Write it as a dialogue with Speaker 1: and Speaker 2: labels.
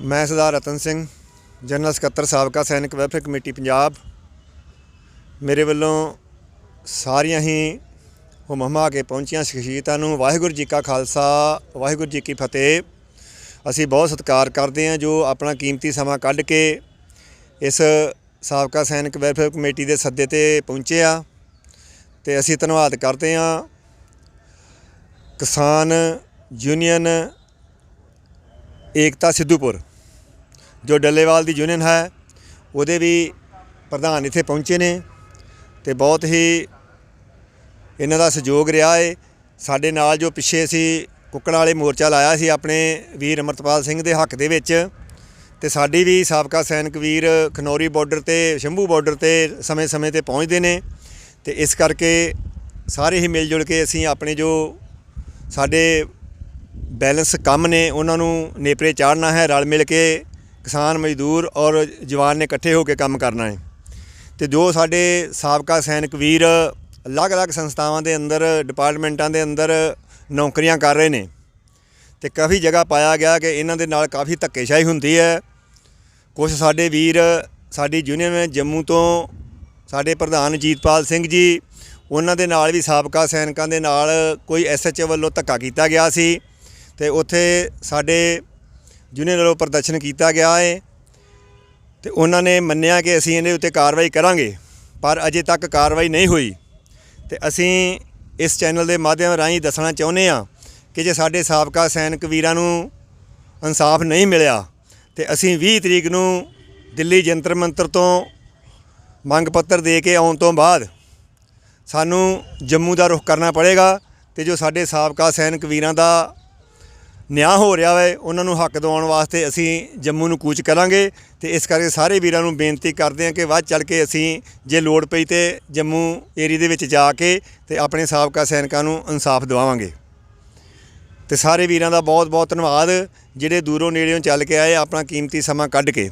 Speaker 1: ਮੈਂ ਸਰਦਾਰ ਰਤਨ ਸਿੰਘ, ਜਨਰਲ ਸਕੱਤਰ ਸਾਬਕਾ ਸੈਨਿਕ ਵੈਲਫੇਅਰ ਕਮੇਟੀ ਪੰਜਾਬ। ਮੇਰੇ ਵੱਲੋਂ ਸਾਰੀਆਂ ਹੀ ਹੁਮਮਾ ਕੇ ਪਹੁੰਚੀਆਂ ਸ਼ਖਸੀਅਤਾਂ ਨੂੰ ਵਾਹਿਗੁਰੂ ਜੀ ਕਾ ਖਾਲਸਾ, ਵਾਹਿਗੁਰੂ ਜੀ ਕੀ ਫਤਿਹ। ਅਸੀਂ ਬਹੁਤ ਸਤਿਕਾਰ ਕਰਦੇ ਹਾਂ ਜੋ ਆਪਣਾ ਕੀਮਤੀ ਸਮਾਂ ਕੱਢ ਕੇ ਇਸ ਸਾਬਕਾ ਸੈਨਿਕ ਵੈਲਫੇਅਰ ਕਮੇਟੀ ਦੇ ਸੱਦੇ ਤੇ ਪਹੁੰਚੇ ਆ। ਤੇ ਅਸੀਂ ਧੰਨਵਾਦ ਕਰਦੇ ਹਾਂ ਕਿਸਾਨ ਯੂਨੀਅਨ ਏਕਤਾ ਸਿੱਧੂਪੁਰ। ਜੋ ਡੱਲੇਵਾਲ ਦੀ ਯੂਨੀਅਨ ਹੈ, ਉਹਦੇ ਵੀ ਪ੍ਰਧਾਨ ਇੱਥੇ ਪਹੁੰਚੇ ਨੇ ਤੇ ਬਹੁਤ ਹੀ ਇਹਨਾਂ ਦਾ ਸਹਿਯੋਗ ਰਿਹਾ ਏ। ਸਾਡੇ ਨਾਲ ਜੋ ਪਿੱਛੇ ਅਸੀਂ ਕੁੱਕੜਾਂ ਵਾਲੇ ਮੋਰਚਾ ਲਾਇਆ ਸੀ ਆਪਣੇ ਵੀਰ ਅਮਰਤਪਾਲ ਸਿੰਘ ਦੇ ਹੱਕ ਦੇ ਵਿੱਚ ਤੇ ਸਾਡੀ ਵੀ ਸਾਬਕਾ ਸੈਨਿਕ ਵੀਰ ਖਨੌਰੀ ਬਾਰਡਰ ਤੇ, ਸ਼ੰਭੂ ਬਾਰਡਰ ਤੇ ਸਮੇਂ-ਸਮੇਂ ਤੇ ਪਹੁੰਚਦੇ ਨੇ ਤੇ ਇਸ ਕਰਕੇ ਸਾਰੇ ਹੀ ਮਿਲ ਜੁਲ ਕੇ ਅਸੀਂ ਆਪਣੇ ਜੋ ਸਾਡੇ ਬੈਲੈਂਸ ਕੰਮ ਨੇ, ਉਹਨਾਂ ਨੂੰ ਨੇਪਰੇ ਚਾੜਨਾ ਹੈ, ਰਲ ਮਿਲ ਕੇ ਕਿਸਾਨ ਮਜ਼ਦੂਰ ਔਰ ਜਵਾਨ ਨੇ ਇਕੱਠੇ ਹੋ ਕੇ ਕੰਮ ਕਰਨਾ ਹੈ। ਤੇ ਜੋ ਸਾਡੇ ਸਾਬਕਾ ਸੈਨਿਕ ਵੀਰ ਅਲੱਗ-ਅਲੱਗ ਸੰਸਥਾਵਾਂ ਦੇ ਅੰਦਰ, ਡਿਪਾਰਟਮੈਂਟਾਂ ਦੇ ਅੰਦਰ ਨੌਕਰੀਆਂ ਕਰ ਰਹੇ ਨੇ ਤੇ ਕਾਫੀ ਜਗ੍ਹਾ ਪਾਇਆ ਗਿਆ ਕਿ ਇਹਨਾਂ ਦੇ ਨਾਲ ਕਾਫੀ ਧੱਕੇਸ਼ਾਹੀ ਹੁੰਦੀ ਹੈ। ਕੁਝ ਸਾਡੇ ਵੀਰ, ਸਾਡੀ ਯੂਨੀਅਨ ਜੰਮੂ ਤੋਂ ਸਾਡੇ ਪ੍ਰਧਾਨ ਜੀਤਪਾਲ ਸਿੰਘ ਜੀ, ਉਹਨਾਂ ਦੇ ਨਾਲ ਵੀ ਸਾਬਕਾ ਸੈਨਿਕਾਂ ਦੇ ਨਾਲ ਕੋਈ ਐਸਐਚਓ ਵੱਲੋਂ ਧੱਕਾ ਕੀਤਾ ਗਿਆ ਸੀ ਤੇ ਉੱਥੇ ਸਾਡੇ ਯੂਨੀਅਨ ਵੱਲੋਂ ਪ੍ਰਦਰਸ਼ਨ ਕੀਤਾ ਗਿਆ ਹੈ ਤੇ ਉਹਨਾਂ ਨੇ ਮੰਨਿਆ ਕਿ ਅਸੀਂ ਇਹਦੇ ਉੱਤੇ ਕਾਰਵਾਈ ਕਰਾਂਗੇ, ਪਰ ਅਜੇ ਤੱਕ ਕਾਰਵਾਈ ਨਹੀਂ ਹੋਈ। ਤੇ ਅਸੀਂ ਇਸ ਚੈਨਲ ਦੇ ਮਾਧਿਅਮ ਰਾਹੀਂ ਦੱਸਣਾ ਚਾਹੁੰਦੇ ਹਾਂ ਕਿ ਜੇ ਸਾਡੇ ਸਾਬਕਾ ਸੈਨਿਕ ਵੀਰਾਂ ਨੂੰ ਇਨਸਾਫ ਨਹੀਂ ਮਿਲਿਆ, ਤੇ ਅਸੀਂ 20 ਤਰੀਕ ਨੂੰ ਦਿੱਲੀ ਜੰਤਰ ਮੰਤਰ ਤੋਂ ਮੰਗ ਪੱਤਰ ਦੇ ਕੇ ਆਉਣ ਤੋਂ ਬਾਅਦ ਸਾਨੂੰ ਜੰਮੂ ਦਾ ਰੁਖ ਕਰਨਾ ਪੜੇਗਾ ਤੇ ਜੋ ਸਾਡੇ ਸਾਬਕਾ ਸੈਨਿਕ ਵੀਰਾਂ ਦਾ ਨਿਆਂ ਹੋ ਰਿਹਾ ਹੈ ਉਹਨਾਂ ਨੂੰ ਹੱਕ ਦਿਵਾਉਣ ਵਾਸਤੇ ਅਸੀਂ ਜੰਮੂ ਨੂੰ ਕੂਚ ਕਰਾਂਗੇ ਤੇ ਇਸ ਕਰਕੇ ਸਾਰੇ ਵੀਰਾਂ ਨੂੰ ਬੇਨਤੀ ਕਰਦੇ ਹਾਂ ਕਿ ਵੱਧ ਚੱਲ ਕੇ ਅਸੀਂ ਜੇ ਲੋੜ ਪਈ ਤੇ ਜੰਮੂ ਏਰੀਆ ਦੇ ਵਿੱਚ ਜਾ ਕੇ ਤੇ ਆਪਣੇ ਸਾਬਕਾ ਸੈਨਿਕਾਂ ਨੂੰ ਇਨਸਾਫ ਦਿਵਾਵਾਂਗੇ। ਤੇ ਸਾਰੇ ਵੀਰਾਂ ਦਾ ਬਹੁਤ ਬਹੁਤ ਧੰਨਵਾਦ, ਜਿਹੜੇ ਦੂਰੋਂ ਨੇੜਿਓਂ ਚੱਲ ਕੇ ਆਏ ਆਪਣਾ ਕੀਮਤੀ ਸਮਾਂ ਕੱਢ ਕੇ।